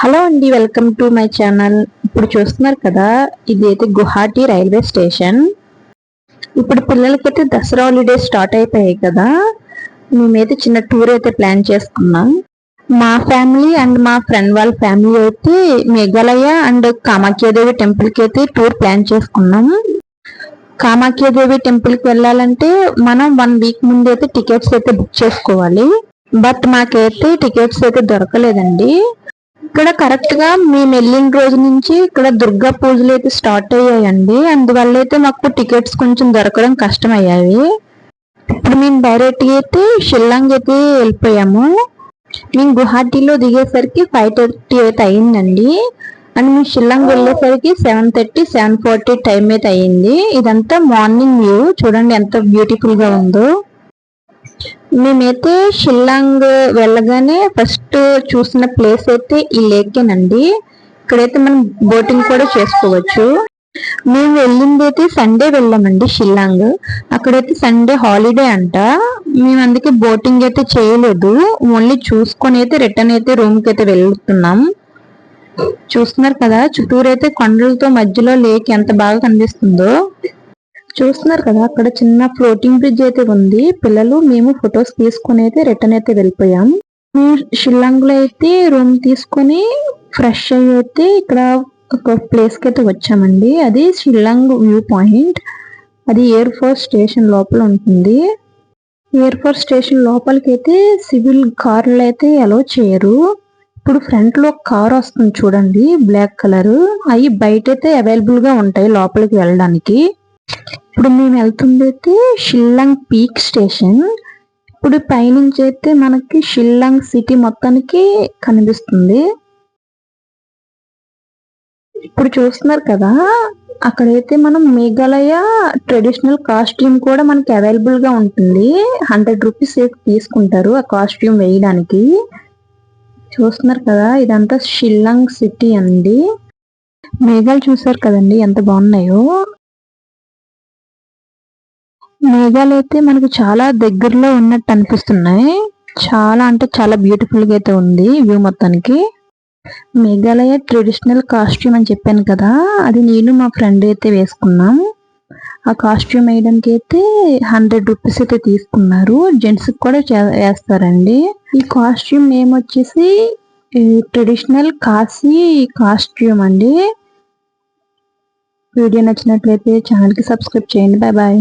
Hello అండి welcome to my channel. ఇప్పుడు చూస్తున్నారు కదా ఇది అయితే గుహాటీ రైల్వే స్టేషన్. ఇప్పుడు పిల్లలకైతే దసరా హాలిడేస్ స్టార్ట్ అయిపోయాయి కదా. మేమైతే చిన్న టూర్ అయితే ప్లాన్ చేసుకున్నాం. మా ఫ్యామిలీ అండ్ మా ఫ్రెండ్ వాళ్ళ ఫ్యామిలీ అయితే మేఘాలయ అండ్ కామాఖ్యాదేవి టెంపుల్కి అయితే టూర్ ప్లాన్ చేసుకున్నాం. కామాఖ్యాదేవి టెంపుల్కి వెళ్ళాలంటే మనం వన్ వీక్ ముందు అయితే టికెట్స్ అయితే బుక్ చేసుకోవాలి. బట్ మాకైతే టికెట్స్ అయితే దొరకలేదండి. ఇక్కడ కరెక్ట్గా మేము వెళ్ళిన రోజు నుంచి ఇక్కడ దుర్గా పూజలు అయితే స్టార్ట్ అయ్యాయండి. అందువల్ల అయితే మాకు టికెట్స్ కొంచెం దొరకడం కష్టం అయ్యాయి ఇప్పుడు మేము డైరెక్ట్గా అయితే షిల్లాంగ్ అయితే వెళ్ళిపోయాము. మేము గుహాటీలో దిగేసరికి ఫైవ్ థర్టీ అయితే అయిందండి. అండ్ మేము షిల్లాంగ్ వెళ్ళేసరికి seven thirty seven forty time అయితే అయ్యింది. ఇదంతా మార్నింగ్ వ్యూ చూడండి ఎంత బ్యూటిఫుల్గా ఉందో. మేమైతే షిల్లాంగ్ వెళ్ళగానే ఫస్ట్ చూసిన ప్లేస్ అయితే ఈ లేకేనండి ఇక్కడైతే మనం బోటింగ్ కూడా చేసుకోవచ్చు. మేము వెళ్ళింది అయితే సండే వెళ్ళామండి షిల్లాంగ్. అక్కడైతే సండే హాలిడే అంట. మేము అందుకే బోటింగ్ అయితే చేయలేదు. ఓన్లీ చూసుకొని అయితే రిటర్న్ అయితే రూమ్కి అయితే వెళ్తున్నాం. చూస్తున్నారు కదా చుట్టూరు అయితే కొండలతో మధ్యలో లేక్ ఎంత బాగా కనిపిస్తుందో. చూస్తున్నారు కదా అక్కడ చిన్న ఫ్లోటింగ్ బ్రిడ్జ్ అయితే ఉంది. పిల్లలు మేము ఫొటోస్ తీసుకుని అయితే రిటర్న్ అయితే వెళ్ళిపోయాం. మేము షిల్లాంగ్లో అయితే రూమ్ తీసుకొని ఫ్రెష్ అయ్యి అయితే ఇక్కడ ఒక ప్లేస్కి అయితే వచ్చామండి. అది షిల్లాంగ్ వ్యూ పాయింట్. అది ఎయిర్ ఫోర్స్ స్టేషన్ లోపల ఉంటుంది. ఎయిర్ ఫోర్స్ స్టేషన్ లోపలికి అయితే సివిల్ కార్లు అయితే అలో చేయరు. ఇప్పుడు ఫ్రంట్లో కార్ వస్తుంది చూడండి బ్లాక్ కలర్ అవి బయట అయితే అవైలబుల్గా ఉంటాయి లోపలికి వెళ్ళడానికి. ఇప్పుడు మేము వెళ్తుంది అయితే షిల్లాంగ్ పీక్ స్టేషన్. ఇప్పుడు పైనుంచి అయితే మనకి షిల్లాంగ్ సిటీ మొత్తానికి కనిపిస్తుంది. ఇప్పుడు చూస్తున్నారు కదా అక్కడైతే మనం మేఘాలయ ట్రెడిషనల్ కాస్ట్యూమ్ కూడా మనకి అవైలబుల్గా ఉంటుంది. హండ్రెడ్ రూపీస్ తీసుకుంటారు ఆ కాస్ట్యూమ్ వేయడానికి. చూస్తున్నారు కదా ఇదంతా షిల్లాంగ్ సిటీ అండి. మేఘాలు చూసారు కదండి ఎంత బాగున్నాయో. మేఘాలు అయితే మనకు చాలా దగ్గరలో ఉన్నట్టు అనిపిస్తున్నాయి. చాలా అంటే చాలా బ్యూటిఫుల్గా అయితే ఉంది వ్యూ మొత్తానికి. మేఘాలయ ట్రెడిషనల్ కాస్ట్యూమ్ అని చెప్పాను కదా అది నేను మా ఫ్రెండ్ అయితే వేసుకున్నాం. ఆ కాస్ట్యూమ్ వేయడానికి అయితే హండ్రెడ్ రూపీస్ అయితే తీసుకున్నారు. జెంట్స్ కూడా వేస్తారండి. ఈ కాస్ట్యూమ్ నేమ్ వచ్చేసి ట్రెడిషనల్ కాశీ కాస్ట్యూమ్ అండి. వీడియో నచ్చినట్లయితే ఛానల్కి సబ్స్క్రైబ్ చేయండి. Bye bye